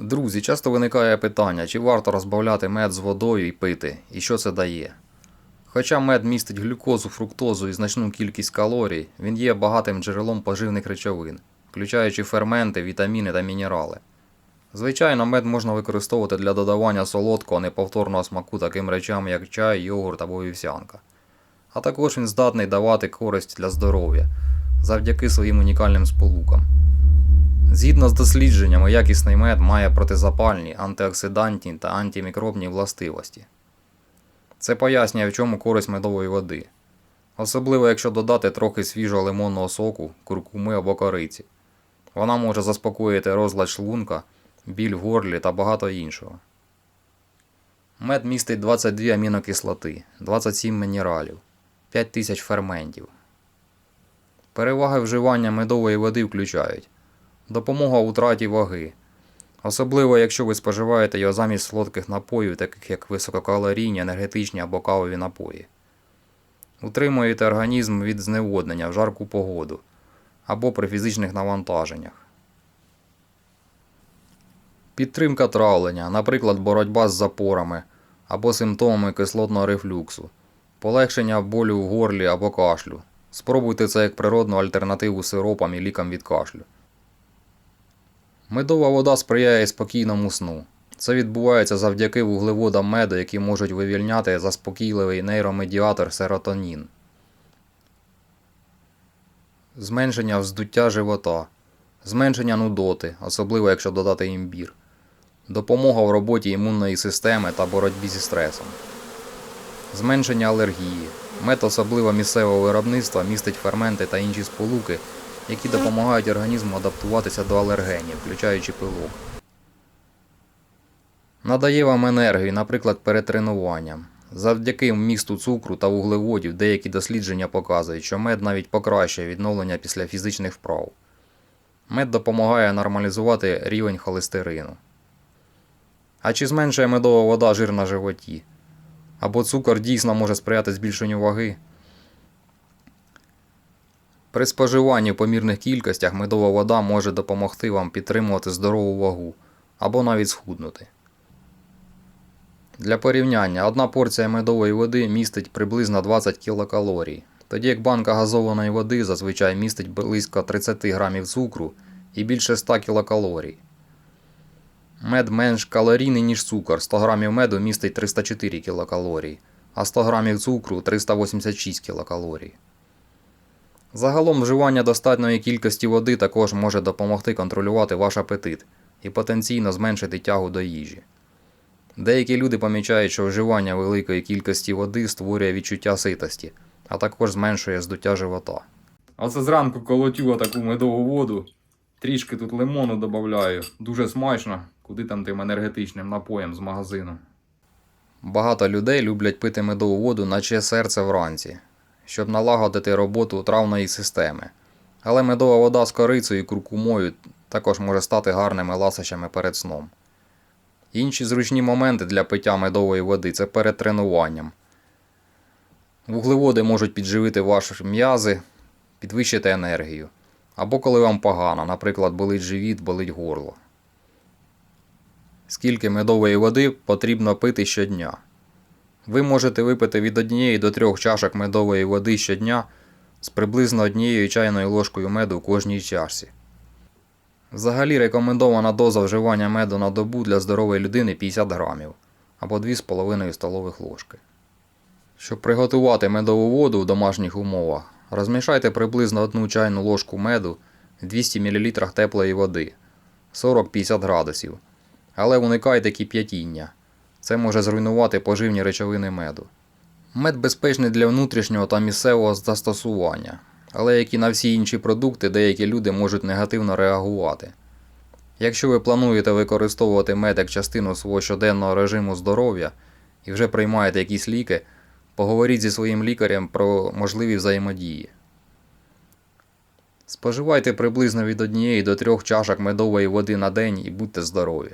Друзі, часто виникає питання, чи варто розбавляти мед з водою і пити, і що це дає. Хоча мед містить глюкозу, фруктозу і значну кількість калорій, він є багатим джерелом поживних речовин, включаючи ферменти, вітаміни та мінерали. Звичайно, мед можна використовувати для додавання солодкого неповторного смаку таким речам, як чай, йогурт або вівсянка. А також він здатний давати користь для здоров'я завдяки своїм унікальним сполукам. Згідно з дослідженнями, якісний мед має протизапальні, антиоксидантні та антимікробні властивості. Це пояснює, в чому користь медової води. Особливо, якщо додати трохи свіжого лимонного соку, куркуми або кориці. Вона може заспокоїти розлад шлунка, біль в горлі та багато іншого. Мед містить 22 амінокислоти, 27 мінералів, 5000 ферментів. Переваги вживання медової води включають допомога у траті ваги, особливо якщо ви споживаєте його замість солодких напоїв, таких як висококалорійні, енергетичні або кавові напої. Утримуєте організм від зневоднення в жарку погоду або при фізичних навантаженнях. Підтримка травлення, наприклад, боротьба з запорами або симптомами кислотного рефлюксу, полегшення болю в горлі або кашлю. Спробуйте це як природну альтернативу сиропам і лікам від кашлю. Медова вода сприяє спокійному сну. Це відбувається завдяки вуглеводам меду, які можуть вивільняти заспокійливий нейромедіатор серотонін. Зменшення вздуття живота, зменшення нудоти, особливо якщо додати імбір, допомога в роботі імунної системи та боротьбі зі стресом, зменшення алергії. Мед особливо місцевого виробництва містить ферменти та інші сполуки, які допомагають організму адаптуватися до алергенів, включаючи пилок. Надає вам енергію, наприклад, перед тренуванням. Завдяки вмісту цукру та вуглеводів деякі дослідження показують, що мед навіть покращує відновлення після фізичних вправ. Мед допомагає нормалізувати рівень холестерину. А чи зменшує медова вода жир на животі? Або цукор дійсно може сприяти збільшенню ваги? При споживанні в помірних кількостях медова вода може допомогти вам підтримувати здорову вагу або навіть схуднути. Для порівняння, одна порція медової води містить приблизно 20 кілокалорій, тоді як банка газованої води зазвичай містить близько 30 грамів цукру і більше 100 кілокалорій. Мед менш калорійний, ніж цукор. 100 грамів меду містить 304 кілокалорій, а 100 грамів цукру 386 кілокалорій. Загалом вживання достатньої кількості води також може допомогти контролювати ваш апетит і потенційно зменшити тягу до їжі. Деякі люди помічають, що вживання великої кількості води створює відчуття ситості, а також зменшує здуття живота. Оце зранку колотю таку медову воду, трішки тут лимону додаю, дуже смачно, куди там тим енергетичним напоєм з магазину. Багато людей люблять пити медову воду, наче серце вранці, щоб налагодити роботу травної системи. Але медова вода з корицею і куркумою також може стати гарними ласощами перед сном. Інші зручні моменти для пиття медової води це перед тренуванням. Вуглеводи можуть підживити ваші м'язи, підвищити енергію. Або коли вам погано, наприклад, болить живіт, болить горло. Скільки медової води потрібно пити щодня? Ви можете випити від 1 до 3 чашок медової води щодня з приблизно однією чайною ложкою меду в кожній чашці. Взагалі рекомендована доза вживання меду на добу для здорової людини 50 грамів або 2,5 столових ложки. Щоб приготувати медову воду в домашніх умовах, розмішайте приблизно 1 чайну ложку меду в 200 мл теплої води 40-50 градусів, але уникайте кип'ятіння. Це може зруйнувати поживні речовини меду. Мед безпечний для внутрішнього та місцевого застосування, але як і на всі інші продукти, деякі люди можуть негативно реагувати. Якщо ви плануєте використовувати мед як частину свого щоденного режиму здоров'я і вже приймаєте якісь ліки, поговоріть зі своїм лікарем про можливі взаємодії. Споживайте приблизно від 1 до 3 чашок медової води на день і будьте здорові.